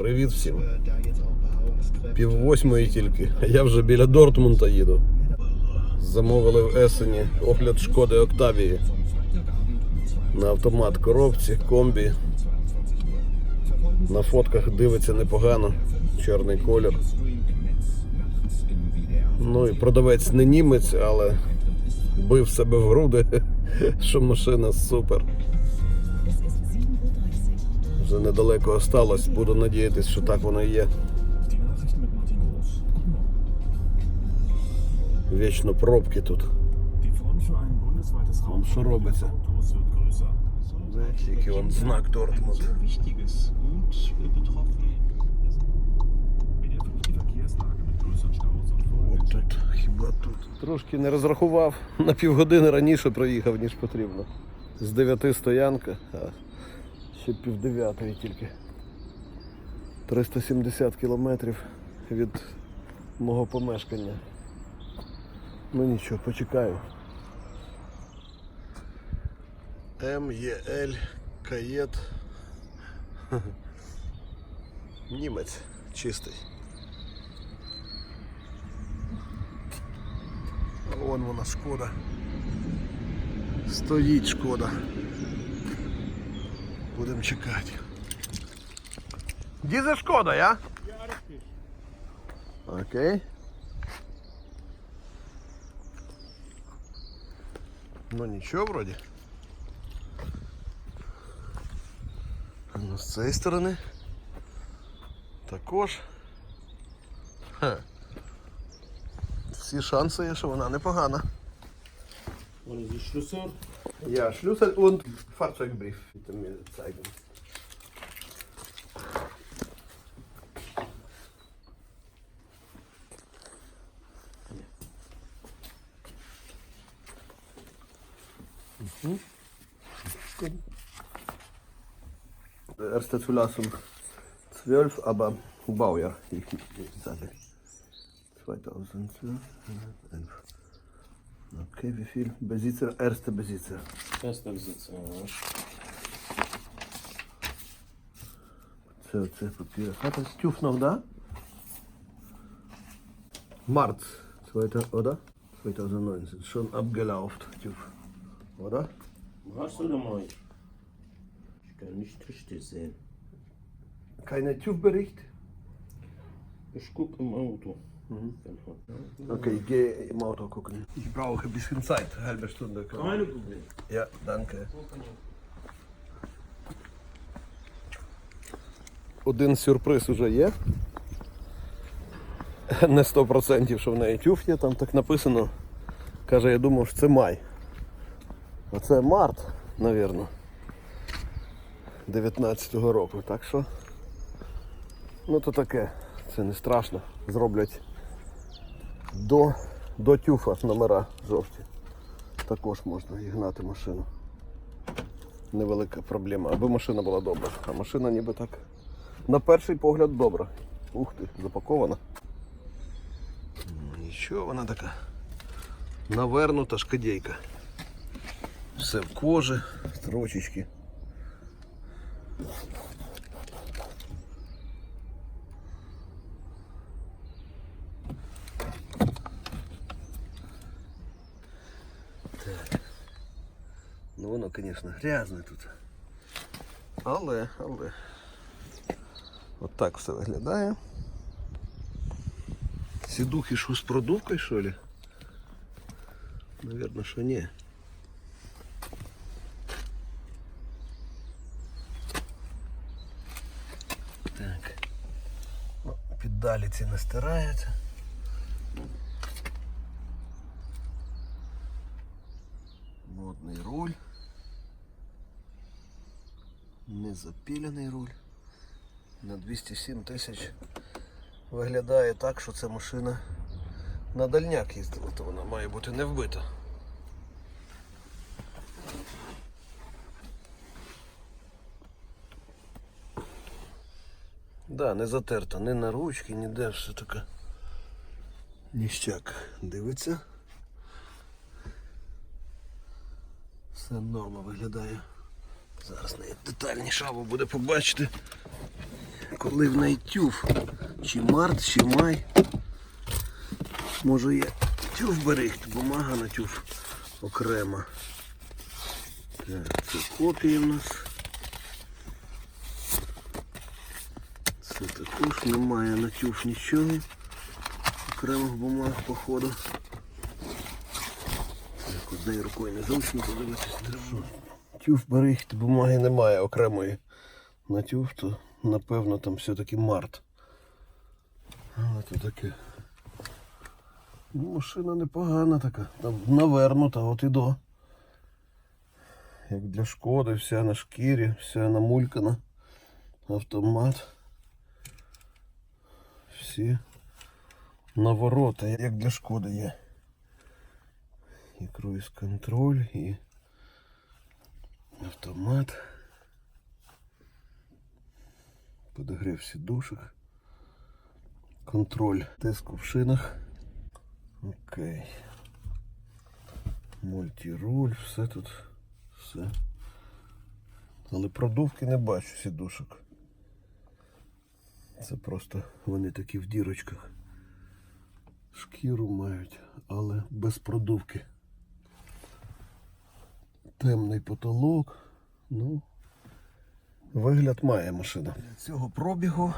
Привіт всім. Пів восьмої тільки, а я вже біля Дортмунда їду. Замовили в Есені огляд шкоди Октавії. На автомат коробці, комбі. На фотках дивиться непогано, чорний колір. Ну і продавець не німець, але бив себе в груди, що машина супер. Вже недалеко осталось. Буду надіятись, що так воно і є. Вічно пробки тут. Вон що робиться. Wird вон знак Дортмунд. wichtiges Gut betroffen. WDR 5 die Verkehrslage mit größeren Staus und Folgen. От тут, хіба тут. Трошки не розрахував. На півгодини раніше проїхав, ніж потрібно. З 9 стоянка, ще пів дев'ятої тільки. 370 кілометрів від мого помешкання. Ну нічого, почекаю. МЄЛ Каєт. Німець чистий. Вон вона шкода. Стоїть шкода. Будемо чекати. Дізе шкода, я? Окей. Ну нічого вроді. Ну, з цієї сторони. Також. Ха. Всі шанси є, що вона непогана. Wollen Sie Schlüssel? Ja, Schlüssel und Fahrzeugbrief bitte mir zeigen. Mhm. Erste Zulassung 12, aber Baujahr, ich, ich sage. 2012, 11. Okay, wie viel? Besitzer, erster Besitzer. Erster Besitzer. ja. COC-Papiere. Hat das TÜV noch da? März, 2000, oder? 2019. Schon abgelaufen, TÜV. Oder? Du oder mal? Ich kann nicht richtig sehen. Kein TÜV-Bericht? Ich guck im Auto. Okay, ich gehe im Auto gucken. Ich brauche ein bisschen Zeit, eine halbe Stunde. Keine Problem. Ja, danke. Один сюрприз уже є. Не 100% що в неї тюф є, там так написано. Каже, я думав, що це май. А це март, навірно. 19-го року. Так що. Ну то таке, це не страшно. Зроблять до, до тюфа номера жовті. Також можна і гнати машину. Невелика проблема, аби машина була добра. А машина ніби так на перший погляд добра. Ух ти, запакована. Нічого вона така. Навернута шкодейка. Все в кожі, строчечки. воно, звісно, грязне тут. Але, але. От так все виглядає. Сідухи що з продувкою, що ли? Навірно, що ні. Так. О, Піддалі ці не стираються. Не руль. На 207 тисяч виглядає так, що ця машина на дальняк їздила, то вона має бути не вбита. Да, не затерта, ні на ручки, ніде все таке. Ніщак дивиться. Все норма виглядає. Зараз навіть детальніше або буде побачити. коли в неї тюф. Чи март, чи май. Може є тюф берегт, бумага на тюф окрема. Так, це копії в нас. Це також немає на тюф нічого. Окремих бумаг, походу. Так, однією рукою незручно подивитися. Держу. Тюф берегт, бумаги немає окремої. На тюф, то напевно там все-таки март. Але то таке. Ну, машина непогана така. Там навернута, от і до. Як для шкоди, вся на шкірі, вся намулькана. Автомат. Всі наворота, як для шкоди є. І круїз контроль, і автомат. Подогрів сідушок. Контроль тиску в шинах. Окей. Мультируль, все тут. Все. Але продувки не бачу сідушок. Це просто вони такі в дірочках. Шкіру мають, але без продувки. Темний потолок. Ну, вигляд має машина. Для цього пробігу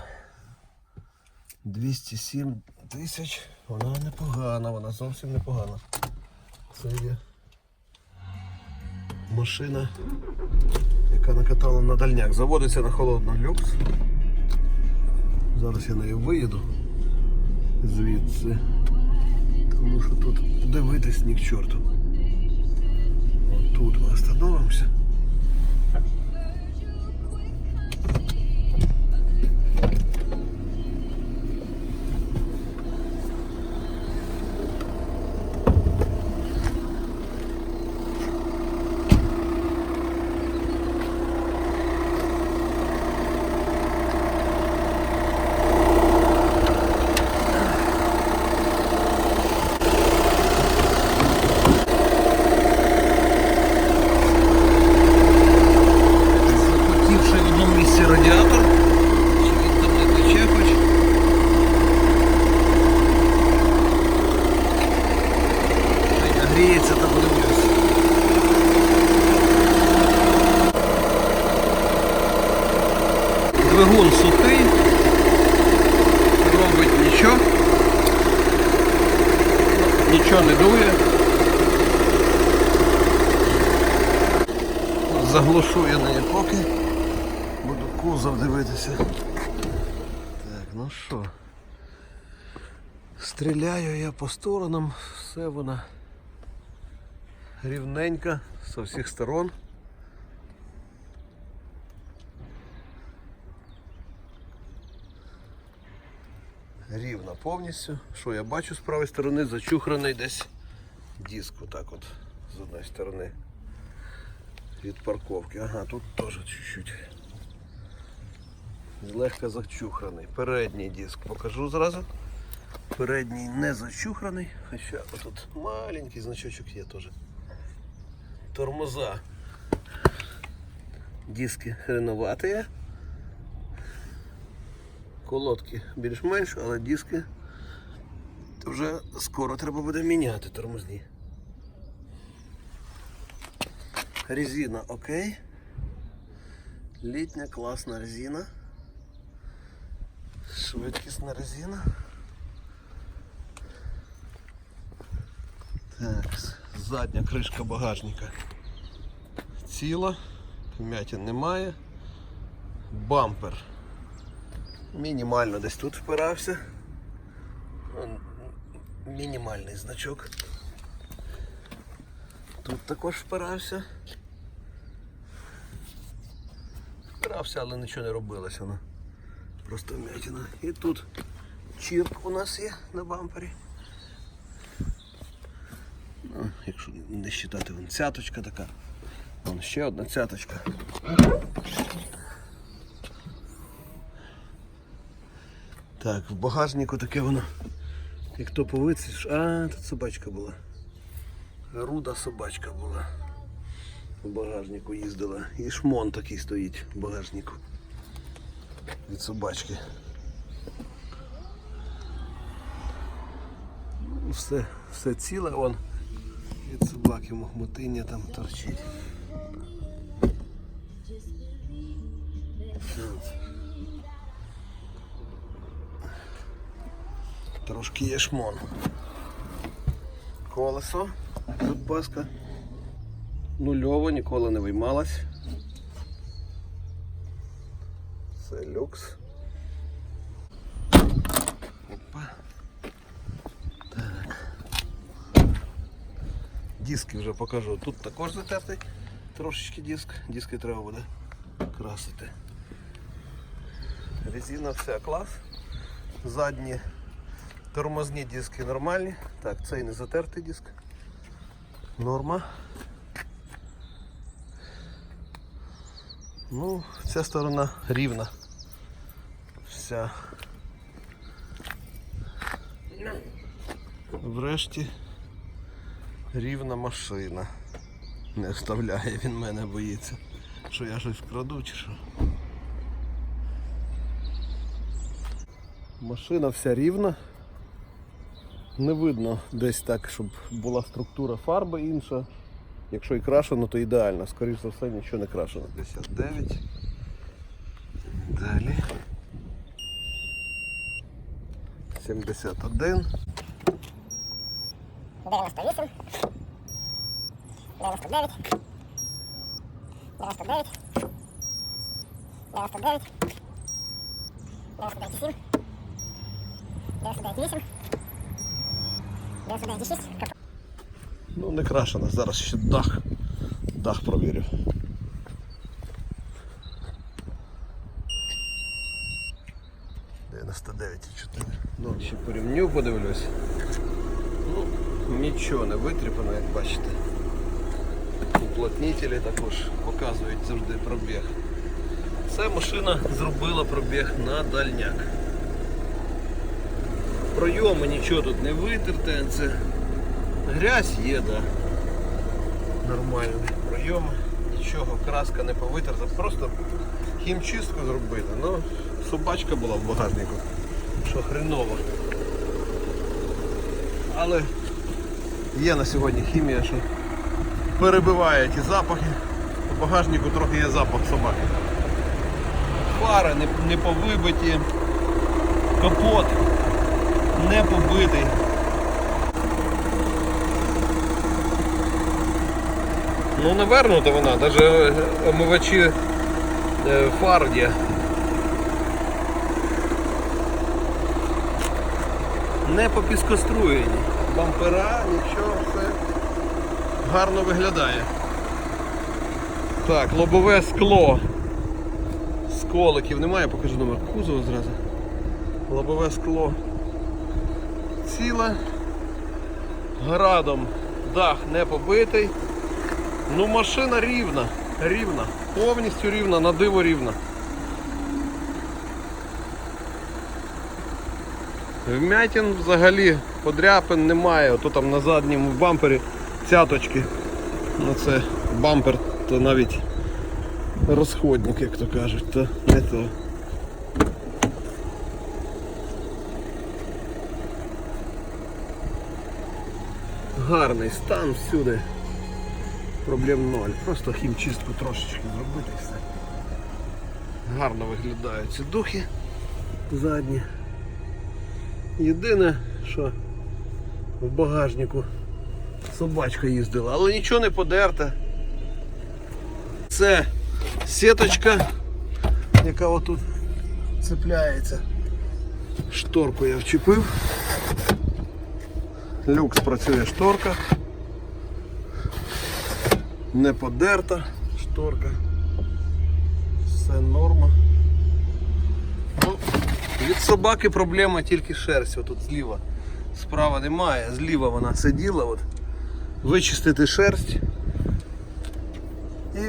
207 тисяч. Вона непогана, вона зовсім непогана. Це є машина, яка накатала на дальняк. Заводиться на холодно люкс. Зараз я нею виїду звідси. Тому що тут дивитись ні к чорту. Тут ми остановимося. Захотівши в одному місці радіатор. Чи він там не тече хоч? Хай нагріється та подивлюсь. Двигун сухий. Робить нічого. Нічого не дує. Заглушу я неї поки. Буду кузов дивитися. Так, ну що. Стріляю я по сторонам, все вона рівненька з усіх сторон. Рівна повністю. Що я бачу з правої сторони, зачухраний десь диск отак от з одної сторони від парковки. Ага, тут теж чуть-чуть. Злегка зачухраний. Передній диск покажу зразу. Передній не зачухраний, хоча тут маленький значочок є теж. Тормоза. Диски хреноваті. Колодки більш-менш, але диски вже скоро треба буде міняти тормозні. Резина окей. Літня класна резина. Швидкісна резина. Так, задня кришка багажника ціла, вмятин немає. Бампер. Мінімально десь тут впирався. Мінімальний значок. Тут також впирався. Впирався, але нічого не робилось воно. Просто вмятина. І тут чірк у нас є на бампері. Ну, якщо не вважати, вон цяточка така. Вон ще одна цяточка. Так, в багажнику таке воно. Як то повиці. А, тут собачка була. Руда собачка була. В багажнику їздила. І шмон такий стоїть в багажнику. від собачки. Все, все ціле, вон від собаки мохмотиння там торчить. Трошки є шмон. Колесо. Тут баска. Нульово, ніколи не виймалась. Це люкс. Опа. Так. Диски вже покажу. Тут також затертий трошечки диск. Диски треба буде красити. Резина вся клас. Задні тормозні диски нормальні. Так, цей не затертий диск. Норма. Ну, ця сторона рівна. Вся. Врешті рівна машина. Не вставляє він мене боїться. Що я щось вкраду чи що. Машина вся рівна. Не видно десь так, щоб була структура фарби інша. Якщо і крашено, то ідеально. Скоріше за все нічого не крашено. 59. Далі. 71. 98, 99, 99, 99, 99,7, 99,8, 99,6, Ну, не крашено. Зараз ще дах. Дах провірю. чотири. Ну, ще по рівню подивлюсь. Ну, нічого не витріпано, як бачите. Уплотнителі також показують завжди пробіг. Ця машина зробила пробіг на дальняк. Пройоми нічого тут не витерте, це грязь є, да. Нормальні пройоми, нічого, краска не повитерта, просто хімчистку зробити. Ну, собачка була в багажнику, що хреново. Але є на сьогодні хімія, що перебиває ті запахи. У багажнику трохи є запах собаки. Фари не повибиті, капот не побитий. Ну не вернута вона, навіть омивачі е, фар є. Не попіскоструєні. Бампера, нічого, все гарно виглядає. Так, лобове скло. Сколиків немає, покажу номер кузова зразу. Лобове скло ціле. Градом дах не побитий. Ну машина рівна, рівна, повністю рівна, на диво рівна. Вмятин взагалі подряпин немає. Ото там на задньому бампері цяточки. Ну це бампер, то навіть розходник, як то кажуть, то не то. Гарний стан всюди. Проблем ноль. Просто хімчистку трошечки зробити і все. Гарно виглядають ці духи задні. Єдине, що в багажнику собачка їздила, але нічого не подерте. Це сіточка, яка отут цепляється. Шторку я вчепив. Люкс працює шторка. Не подерта шторка. Все норма. Ну, від собаки проблема тільки шерсть. Отут зліва. Справа немає, зліва вона сиділа. От. Вичистити шерсть. І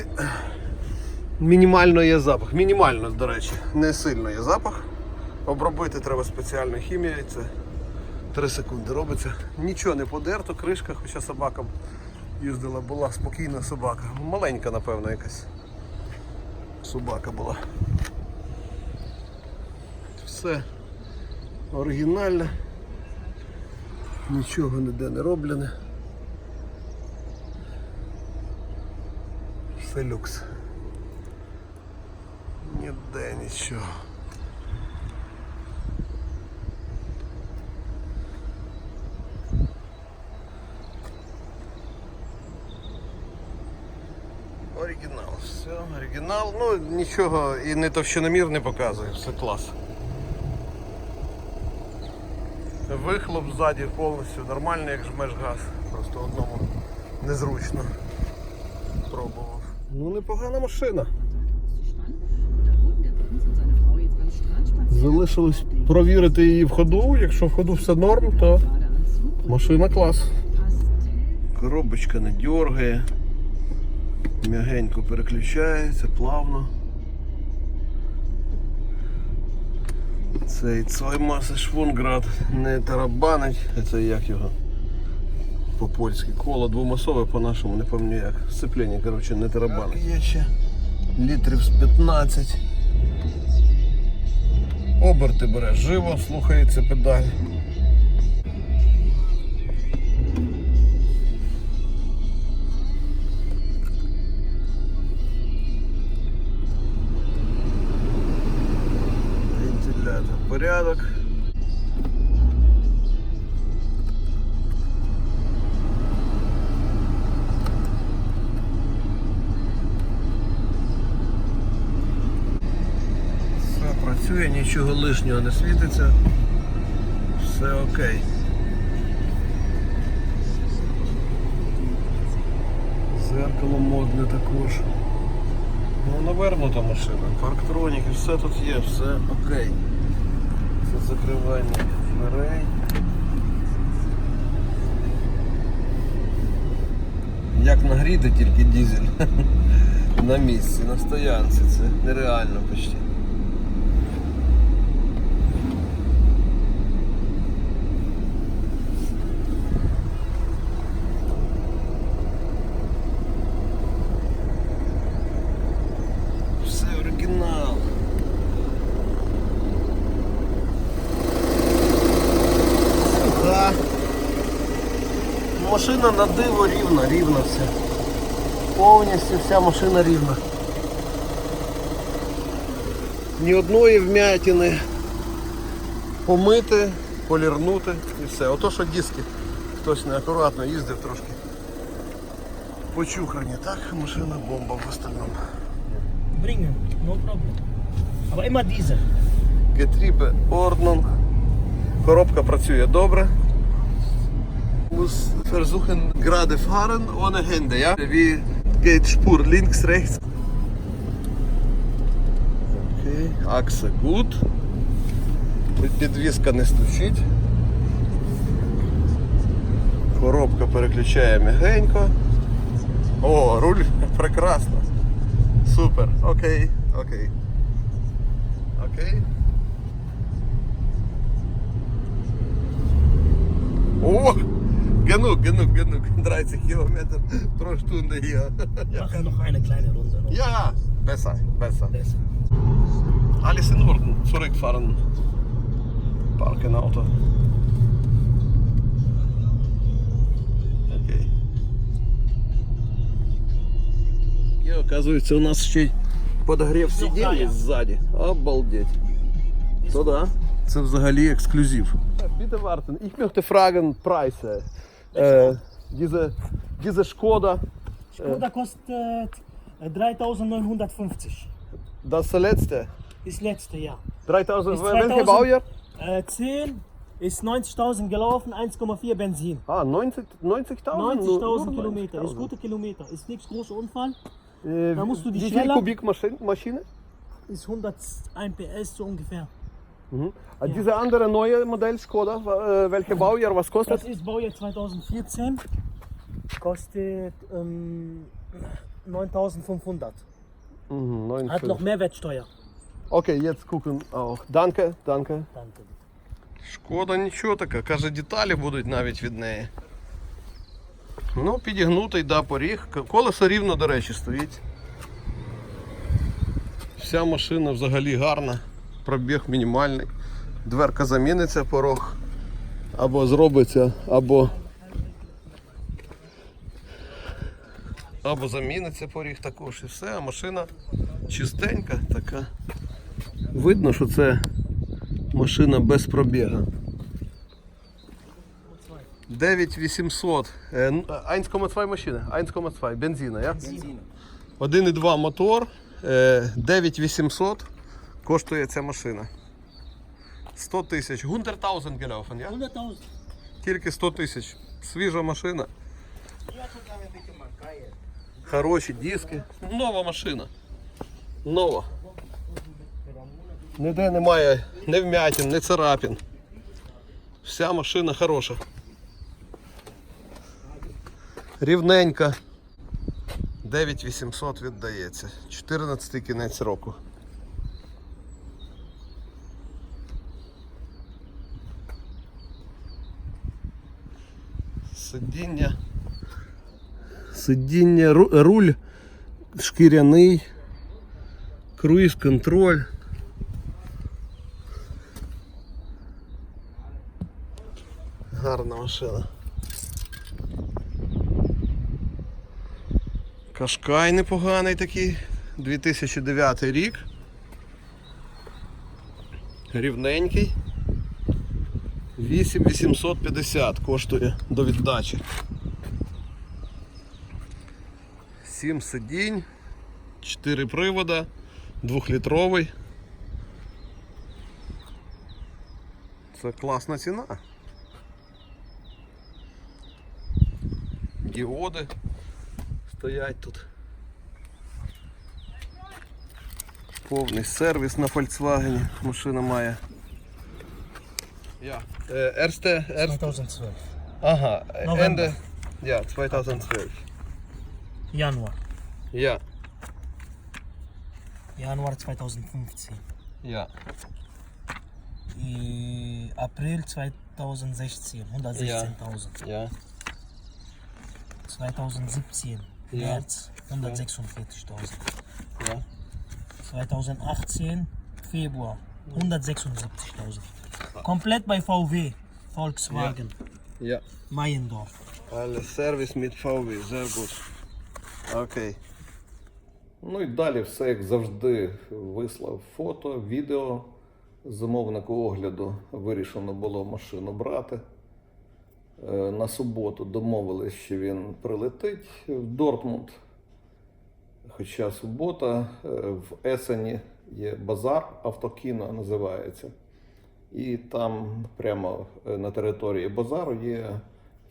мінімально є запах. Мінімально, до речі, не сильно є запах. Обробити треба спеціальною хімією. Це 3 секунди робиться. Нічого не подерто, кришка, хоча собака їздила, була спокійна собака. Маленька, напевно, якась собака була. все оригінальне. Нічого ніде не роблене. Все люкс. Ніде нічого. Оригінал, ну нічого і не товщиномір не показує, все клас. Вихлоп ззаді повністю нормальний, як жмеш газ. Просто одному незручно пробував. Ну непогана машина. Залишилось провірити її в ходу. Якщо в ходу все норм, то машина клас. Коробочка не дергає. М'ягенько переключається, плавно. Цей цой маси Швунград не тарабанить, це як його по-польськи. Коло двомасове по-нашому, не пам'ятаю як. Сцеплення, коротше, не тарабанить. Є ще літрів з 15. Оберти бере живо, слухається педаль. Порядок. Все працює, нічого лишнього не світиться. Все окей. Зеркало модне також. Ну, навернута машина. Парктроніки, все тут є, все окей. Це закривання дверей. Як нагріти тільки дізель на місці, на стоянці. Це нереально почти. Все оригінал. Да. Машина на диво рівна, рівна все. Повністю вся машина рівна. Ні одної вмятини. Помити, полірнути і все. Ото що диски. Хтось неакуратно їздив трошки. Почухані, так? Машина бомба в остальному. bringen, no problem. Aber immer diese. Getriebe Ordnung. Коробка працює добре. Muss versuchen gerade fahren ohne Hände, ja? Wie geht Spur links, rechts? Окей, Achse gut. Підвізка не стучить. Коробка переключає м'ягенько. О, руль прекрасно. Супер. Окей, окей. Окей. О! Genug, genug, genug. 30 Kilometer pro Stunde hier. Mach ja noch eine kleine Runde. Noch. Ja, besser, besser. Besser. Alles in Ordnung. Zurückfahren. Parken Auto. Окей. І оказується, у нас ще й подогрів сидіння ззаді. Обалдеть. То да. Це взагалі ексклюзив. Bitte warten, ich möchte fragen Preise. Äh, diese, diese Skoda, Skoda kostet äh, 3950. das letzte. Ist letzte Jahr. 3000, Ist welche 2000? Baujahr? Äh, 10 ist 90.000 gelaufen, 1,4 Benzin. Ah, 90 90.000? 90.000 Kilometer. Ist gute Kilometer. Ist nichts großer Unfall. Äh, Da musst du die wie viel Kubik? Maschine? Ist 101 PS so ungefähr. Mhm. Ah, Diese andere neue Modell Skoda, äh, welche Baujahr, was kostet? Das ist Baujahr 2014. Kostet ähm, 9500. Mhm, Hat 9,5. noch Mehrwertsteuer. Okay, jetzt gucken auch. Danke, danke. Danke. Шкода нічого така, каже, деталі будуть навіть від неї. Ну, підігнутий, да, поріг. Колесо рівно, до речі, стоїть. Вся машина взагалі гарна, пробіг мінімальний. дверка заміниться, порог або зробиться, або. Або заміниться поріг також і все, а машина чистенька така. Видно, що це машина без пробіга. 9800. Е, 1,2 машина. 1,2 бензина, я? 1,2 мотор. е, 9800 коштує ця машина. 100 тисяч. 100.000 gelaufen, я? 100.000. Тільки 100 тисяч. Свіжа машина. Хороші диски. Нова машина. Нова. Ніде немає ні вмятин, ні царапин. Вся машина хороша. Рівненька. 9800 віддається. 14 кінець року. Сидіння. Сидіння, руль шкіряний, круїз контроль. Гарна машина. Кашкай непоганий такий, 2009 рік. Рівненький. 8850 коштує до віддачі. 7 сидінь, 4 привода, 2-літровий. Це класна ціна. Діоди стоять тут. Повний сервіс на Volkswagen машина має. Ja, äh, erste, erste, 2012. aha, November. Ende, ja, 2012. Januar. Ja, Januar 2015. ja, I April 2016. 116.000. ja, 2017. Ja. März 146.000. ja, 2018 Februar 176.000. Komplett bei VW, Volkswagen, ja. Meiendorf. Але сервіс від VW, sehr gut. Окей. Ну і далі все як завжди вислав фото, відео. Замовнику огляду вирішено було машину брати. Е, На суботу домовились, що він прилетить в Дортмунд. Хоча субота е, в Есені є базар, автокіно називається. І там прямо е, на території базару є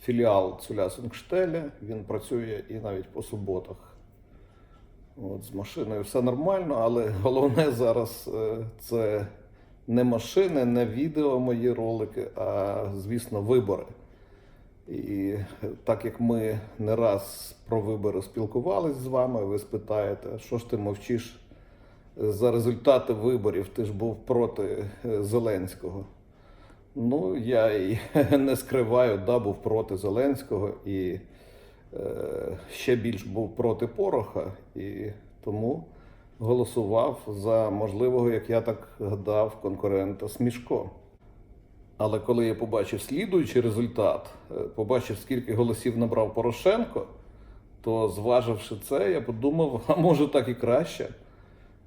філіал Цулясунгштеля. Він працює і навіть по суботах. От, з машиною все нормально, але головне зараз е, це не машини, не відео мої ролики, а звісно вибори. І так як ми не раз про вибори спілкувались з вами, ви спитаєте, що ж ти мовчиш за результати виборів? Ти ж був проти е, Зеленського. Ну, я і не скриваю, да, був проти Зеленського і е, ще більш був проти Пороха, і тому голосував за можливого, як я так гадав, конкурента Смішко. Але коли я побачив слідуючий результат, е, побачив, скільки голосів набрав Порошенко, то зваживши це, я подумав, а може так і краще.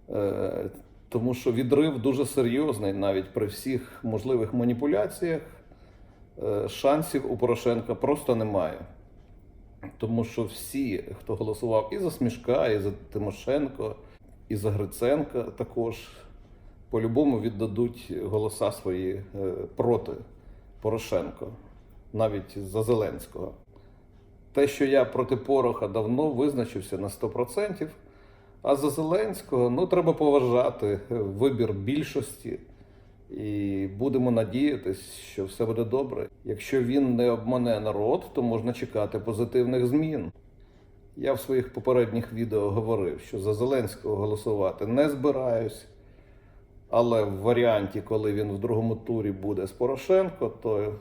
Е, Тому що відрив дуже серйозний, навіть при всіх можливих маніпуляціях. е, Шансів у Порошенка просто немає. Тому що всі, хто голосував і за Смішка, і за Тимошенко, і за Гриценка, також по-любому віддадуть голоса свої е, проти Порошенко, навіть за Зеленського. Те, що я проти Пороха давно визначився на 100%, а за Зеленського ну, треба поважати вибір більшості. І будемо надіятись, що все буде добре. Якщо він не обмане народ, то можна чекати позитивних змін. Я в своїх попередніх відео говорив, що за Зеленського голосувати не збираюсь. Але в варіанті, коли він в другому турі буде з Порошенко, то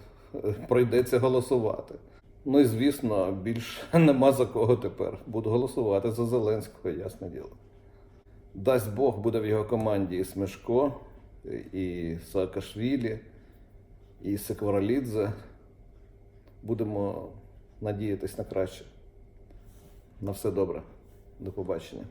прийдеться голосувати. Ну і звісно, більше нема за кого тепер. Буду голосувати за Зеленського, ясне діло. Дасть Бог буде в його команді і Смешко, і Саакашвілі, і Секваралідзе. Будемо надіятись на краще. На все добре. До побачення.